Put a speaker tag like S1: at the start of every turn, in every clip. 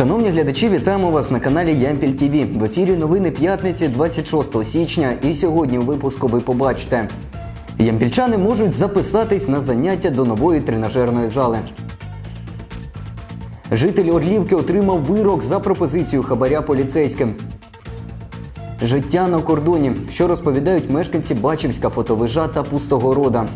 S1: Шановні глядачі, вітаємо вас на каналі Ямпіль ТВ. В ефірі новини п'ятниці 26 січня. І сьогодні у випуску ви побачите. Ямпільчани можуть записатись на заняття до нової тренажерної зали. Житель Орлівки отримав вирок за пропозицію хабаря поліцейським. Життя на кордоні, що розповідають мешканці Бачівська, Фотовижа та Пустогорода.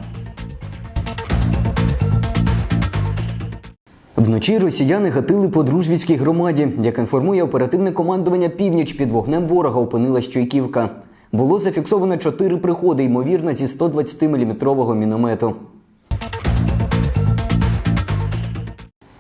S1: Вночі росіяни гатили по дружбівській громаді. Як інформує оперативне командування Північ, під вогнем ворога опинилась Чуйківка. Було зафіксовано чотири приходи, ймовірно, зі 120-мм міномету.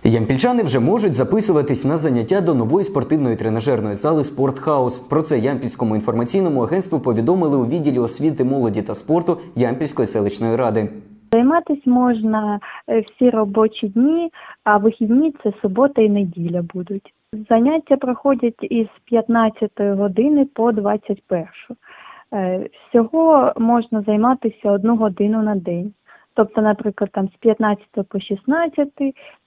S1: Ямпільчани вже можуть записуватись на заняття до нової спортивної тренажерної зали Спортхаус. Про це Ямпільському інформаційному агентству повідомили у відділі освіти, молоді та спорту Ямпільської селищної ради.
S2: Займатися можна е, всі робочі дні, а вихідні це субота і неділя будуть. Заняття проходять із 15 години по 21. Е, Всього можна займатися одну годину на день. Тобто, наприклад, там з 15 по 16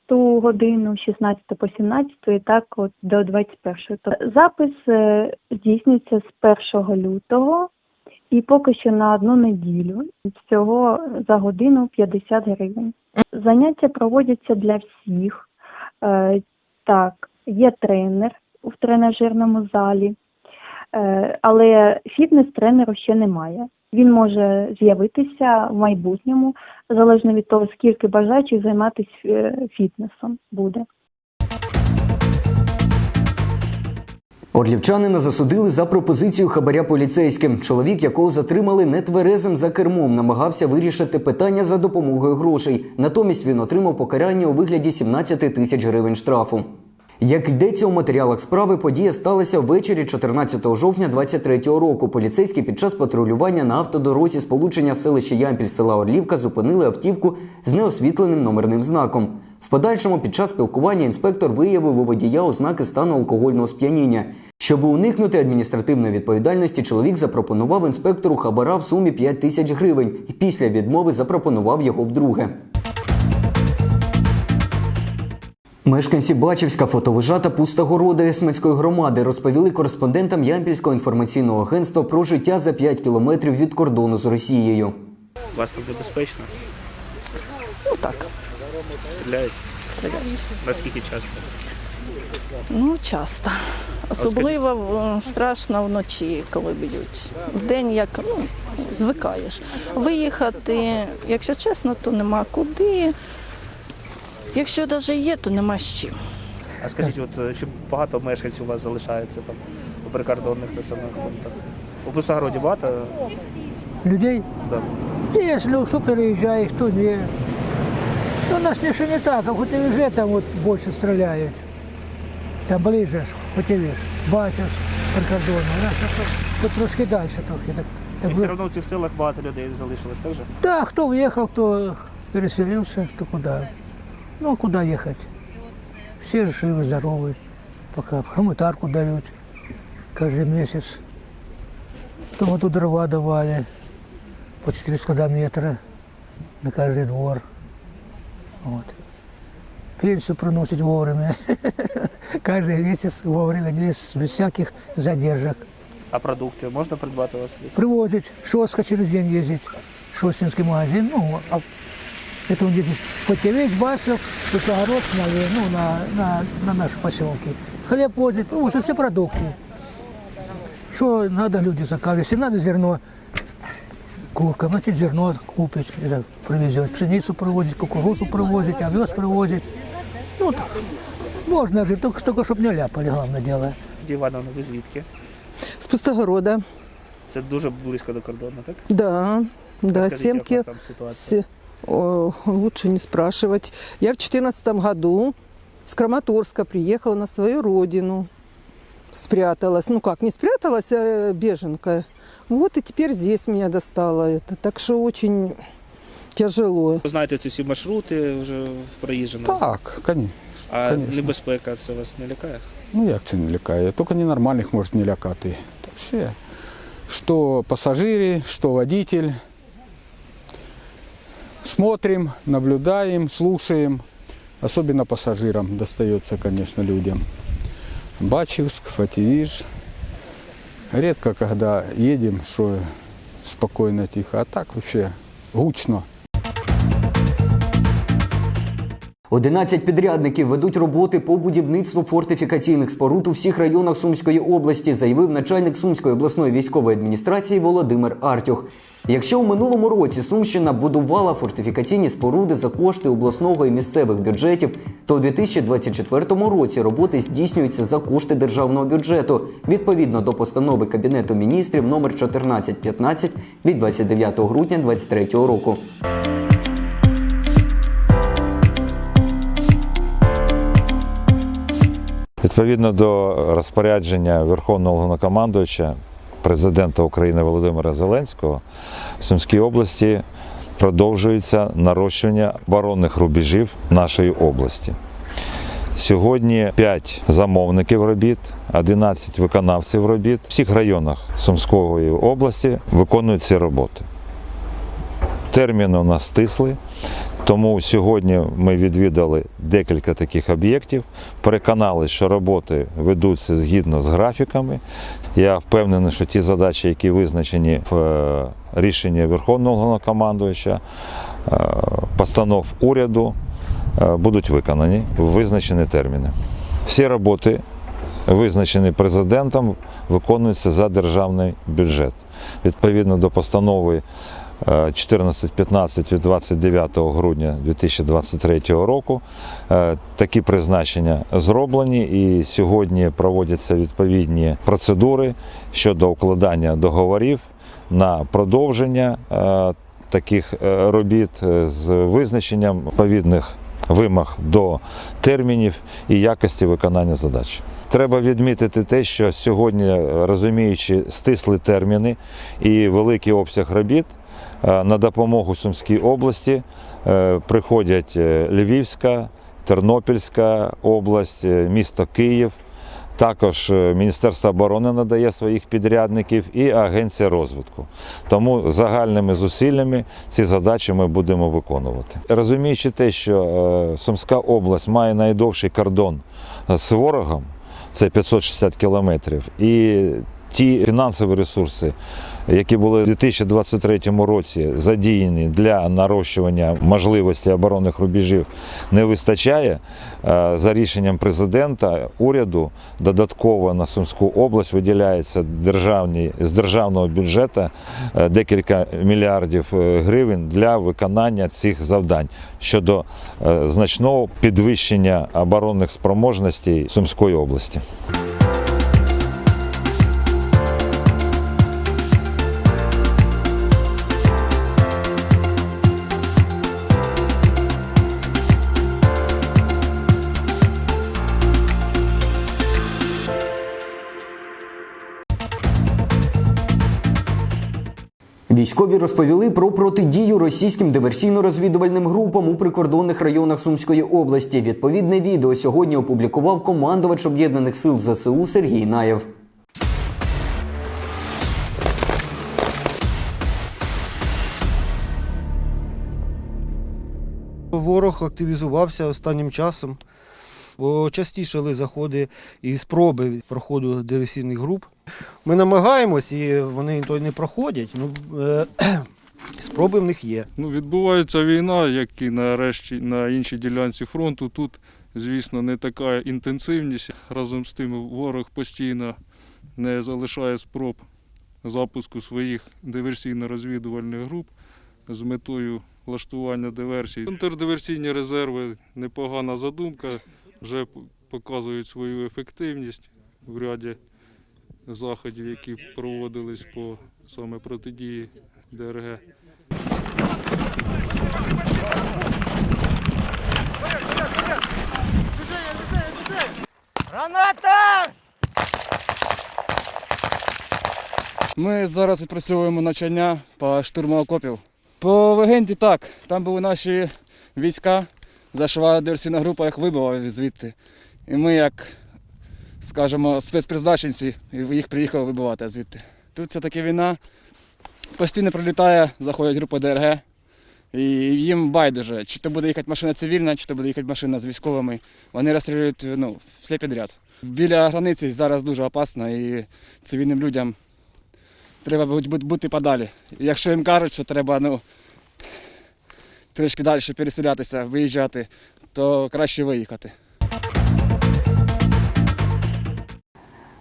S2: ту годину, з 16 по 17 і так от до 21. Тобто запис е, здійснюється з 1 лютого і поки що на одну неділю. Всього за годину 50 гривень. Заняття проводяться для всіх. Е, так, є тренер в тренажерному залі, е, але фітнес-тренеру ще немає. Він може з'явитися в майбутньому, залежно від того, скільки бажаючих займатися е, фітнесом буде.
S1: Орлівчанина засудили за пропозицію хабаря поліцейським. Чоловік, якого затримали нетверезим за кермом, намагався вирішити питання за допомогою грошей. Натомість він отримав покарання у вигляді 17 тисяч гривень штрафу. Як йдеться у матеріалах справи, подія сталася ввечері 14 жовтня 2023 року. Поліцейські під час патрулювання на автодорозі сполучення селища Ямпіль села Орлівка зупинили автівку з неосвітленим номерним знаком. В подальшому під час спілкування інспектор виявив у водія ознаки стану алкогольного сп'яніння. Щоб уникнути адміністративної відповідальності, чоловік запропонував інспектору хабара в сумі 5 тисяч гривень і після відмови запропонував його вдруге. Мешканці Бачівська, Фотовижа та Пустогорода Есмецької громади розповіли кореспондентам Ямпільського інформаційного агентства про життя за 5 кілометрів від кордону з Росією.
S3: У вас там небезпечно?
S4: Ну так,
S3: Стріляють?
S4: стріляють.
S3: Наскільки часто?
S4: Ну, часто. Особливо е, страшно вночі, коли б'ють. Вдень як ну, звикаєш. Виїхати, якщо чесно, то нема куди. Якщо навіть є, то нема з чим.
S3: А скажіть, от е, чи багато мешканців у вас залишається там у прикордонних населених пунктах? У Пустогороді багато?
S5: людей.
S3: Да.
S5: Если кто переезжает, кто не. Ну, нас ще не так, а вже там вот больше стреляют, Там ближче, хотів, бачиш, прикордонно. Хоч трошки далі трохи. Так, так,
S3: И
S5: все
S3: равно в цих селах багато людей залишилось, так же?
S5: Так, хто в'їхав, хто переселився, хто куди. Ну, а куди їхати? Всі живі, здорові, поки гуманітарку дають кожен місяць. Тому тут дрова давали по 400 метра на каждый двор. Вот. Пенсию приносить вовремя. Каждый месяц вовремя, без, без всяких задержек.
S3: А продукти можна придбати у вас десь?
S5: Привозить, шостка через день ездить, шостинский магазин, ну, а это он ездит Потевец, Басов, Петрогород, на, ну, на, на, на наши поселки. Хлеб возит, ну, уже все продукты. Что надо, люди заказывают. Если надо зерно, курка, значит зерно купить, это привезет. Пшеницу привозит, кукурузу привозит, овес привозит. Ну, так, можно жить, только, только чтобы не ляпали, главное дело.
S3: Ді Івановна, ви звідки?
S6: С Пустогорода.
S3: Це дуже близько до кордону, так?
S6: Да, да,
S3: Розкажіть,
S6: семь
S3: як у
S6: ки-
S3: вас там ситуація?
S6: се- о, лучше не спрашивать. Я в четырнадцатом году с Краматорска приехала на свою родину. Спряталась. Ну как, не спряталась, а беженка. Вот и теперь здесь меня достало это. Так что очень тяжело.
S3: Ви знаєте ці всі маршрути вже проїжджені?
S7: Так, конечно.
S3: А
S7: конечно.
S3: небезпека це вас не лякає?
S7: Ну як це не лякає? Тільки ненормальних може не лякати. Та Все. Що пасажири, що водитель. Смотрим, наблюдаем, слушаем. Особенно пассажирам достается, конечно, людям. Бачевск, Фативиж. Редко, когда едем, что спокойно, тихо, а так вообще гучно.
S1: 11 підрядників ведуть роботи по будівництву фортифікаційних споруд у всіх районах Сумської області, заявив начальник Сумської обласної військової адміністрації Володимир Артюх. Якщо у минулому році Сумщина будувала фортифікаційні споруди за кошти обласного і місцевих бюджетів, то у 2024 році роботи здійснюються за кошти державного бюджету відповідно до постанови Кабінету міністрів номер 1415 від 29 грудня 2023 року.
S8: Відповідно до розпорядження Верховного Головнокомандувача, президента України Володимира Зеленського, в Сумській області продовжується нарощування оборонних рубежів нашої області. Сьогодні 5 замовників робіт, 11 виконавців робіт в всіх районах Сумської області виконують ці роботи. Терміни у нас стисли, тому сьогодні ми відвідали декілька таких об'єктів, переконалися, що роботи ведуться згідно з графіками. Я впевнений, що ті задачі, які визначені в е, рішенні Верховного Головнокомандувача, е, постанов уряду, е, будуть виконані в визначені терміни. Всі роботи, визначені президентом, виконуються за державний бюджет. Відповідно до постанови 14-15 від 29 грудня 2023 року. Е, Такі призначення зроблені, і сьогодні проводяться відповідні процедури щодо укладання договорів на продовження е, таких е, робіт з визначенням відповідних вимог до термінів і якості виконання задач. Треба відмітити те, що сьогодні, розуміючи стислі терміни і великий обсяг робіт, на допомогу Сумській області е, приходять е, Львівська, Тернопільська область, е, місто Київ. Також е, Міністерство оборони надає своїх підрядників і Агенція розвитку. Тому загальними зусиллями ці задачі ми будемо виконувати. Розуміючи те, що е, Сумська область має найдовший кордон з ворогом, це 560 кілометрів, і ті фінансові ресурси, які були у 2023 році задіяні для нарощування можливості оборонних рубежів, не вистачає. Е, За рішенням президента уряду додатково на Сумську область виділяється державні, з державного бюджету е, декілька мільярдів е, гривень для виконання цих завдань щодо значного підвищення оборонних спроможностей Сумської області.
S1: Військові розповіли про протидію російським диверсійно-розвідувальним групам у прикордонних районах Сумської області. Відповідне відео сьогодні опублікував командувач об'єднаних сил ЗСУ Сергій Наєв.
S9: Ворог активізувався останнім часом, бо частішали заходи і спроби проходу диверсійних груп. Ми намагаємось, і вони то не проходять. Ну, е, спроби в них є.
S10: Ну, відбувається війна, як і нарешті на іншій ділянці фронту. Тут, звісно, не така інтенсивність. Разом з тим ворог постійно не залишає спроб запуску своїх диверсійно-розвідувальних груп з метою влаштування диверсій. Контрдиверсійні резерви непогана задумка, вже показують свою ефективність в ряді заходів, які проводились по саме протидії ДРГ. Граната!
S11: Ми зараз відпрацьовуємо навчання по штурму окопів. По легенді так, там були наші війська, зайшла диверсійна група, їх вибила звідти. І ми, як, скажімо, спецпризначенці, їх приїхали вибивати звідти. Тут все таки війна. Постійно прилітає, заходять група ДРГ. І їм байдуже, чи то буде їхати машина цивільна, чи то буде їхати машина з військовими. Вони розстрілюють ну, все підряд. Біля границі зараз дуже опасно і цивільним людям треба бути подалі. Якщо їм кажуть, що треба ну, трішки далі переселятися, виїжджати, то краще виїхати.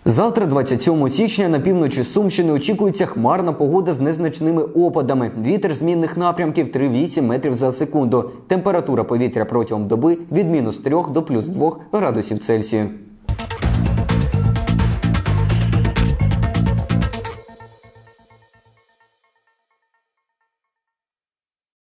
S1: Завтра, 27 січня, на півночі Сумщини очікується хмарна погода з незначними опадами. Вітер змінних напрямків 3,8 метрів за секунду. Температура повітря протягом доби від мінус 3 до плюс 2 градусів Цельсію.